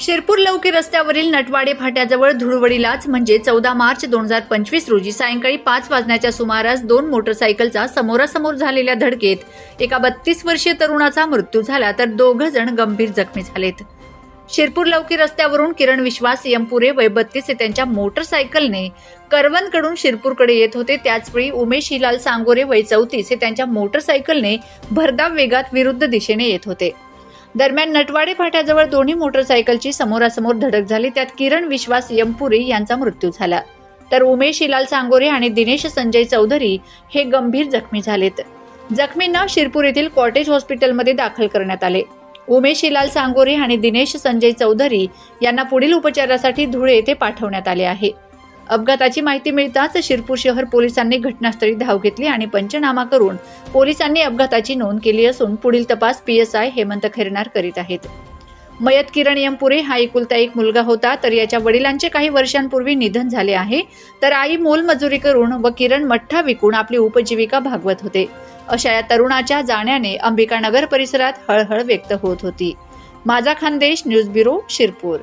शिरपूर लौकी रस्त्यावरील नटवाडे फाट्याजवळ धुळवडीलाच म्हणजे चौदा मार्च दोन हजार पंचवीस रोजी सायंकाळी पाच वाजण्याच्या सुमारास दोन मोटरसायकलचा समोरासमोर झालेल्या धडकेत एका बत्तीस वर्षीय तरुणाचा मृत्यू झाला तर दोघं जण गंभीर जखमी झालेत. शिरपूर लौकी रस्त्यावरून किरण विश्वास यमपुरे वय बत्तीस हे त्यांच्या मोटरसायकलने करवनकडून शिरपूरकडे येत होते. त्याचवेळी उमेश हिलाल सांगोरे वय चौतीस हे त्यांच्या मोटरसायकलने भरधाव वेगात विरुद्ध दिशेने येत होते. दरम्यान नटवाडे फाट्याजवळ दोन्ही मोटरसायकलची समोरासमोर धडक झाली. त्यात किरण विश्वास यमपुरी यांचा मृत्यू झाला. तर उमेश हिलाल सांगोरे आणि दिनेश संजय चौधरी हे गंभीर जखमी झालेत. जखमींना शिरपूर येथील कॉटेज हॉस्पिटलमध्ये दाखल करण्यात आले. उमेश हिलाल सांगोरे आणि दिनेश संजय चौधरी यांना पुढील उपचारासाठी धुळे येथे पाठवण्यात आले आहे. अपघाताची माहिती मिळताच शिरपूर शहर पोलिसांनी घटनास्थळी धाव घेतली आणि पंचनामा करून पोलिसांनी अपघाताची नोंद केली असून पुढील तपास पीएसआय हेमंत खैरनार करीत आहेत. मयत किरण यमपुरे हा एकुलता एक मुलगा होता तर याच्या वडिलांचे काही वर्षांपूर्वी निधन झाले आहे तर आई मोलमजुरी करून व किरण मठ्ठा विकून आपली उपजीविका भागवत होते. अशा या तरुणाच्या जाण्याने अंबिकानगर परिसरात हळहळ व्यक्त होत होती. माझा खानदेश न्यूज ब्युरो शिरपूर.